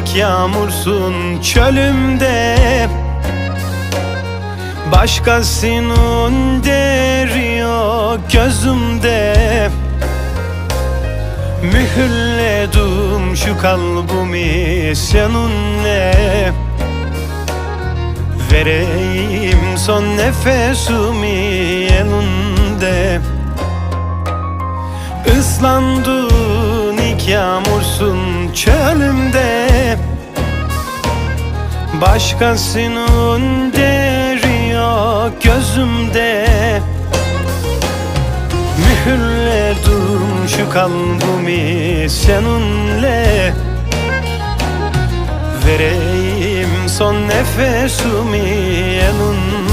ilk yağmursun çölümde. Başkasının deri yok gözümde. Mühürledim şu kalbimi seninle. Vereyim son nefesimi elinde. Islandın ilk yağmursun çölümde Başkasının deri yok gözümde. Mühürledim şu kalbimi seninle. Vereyim son nefesimi elinde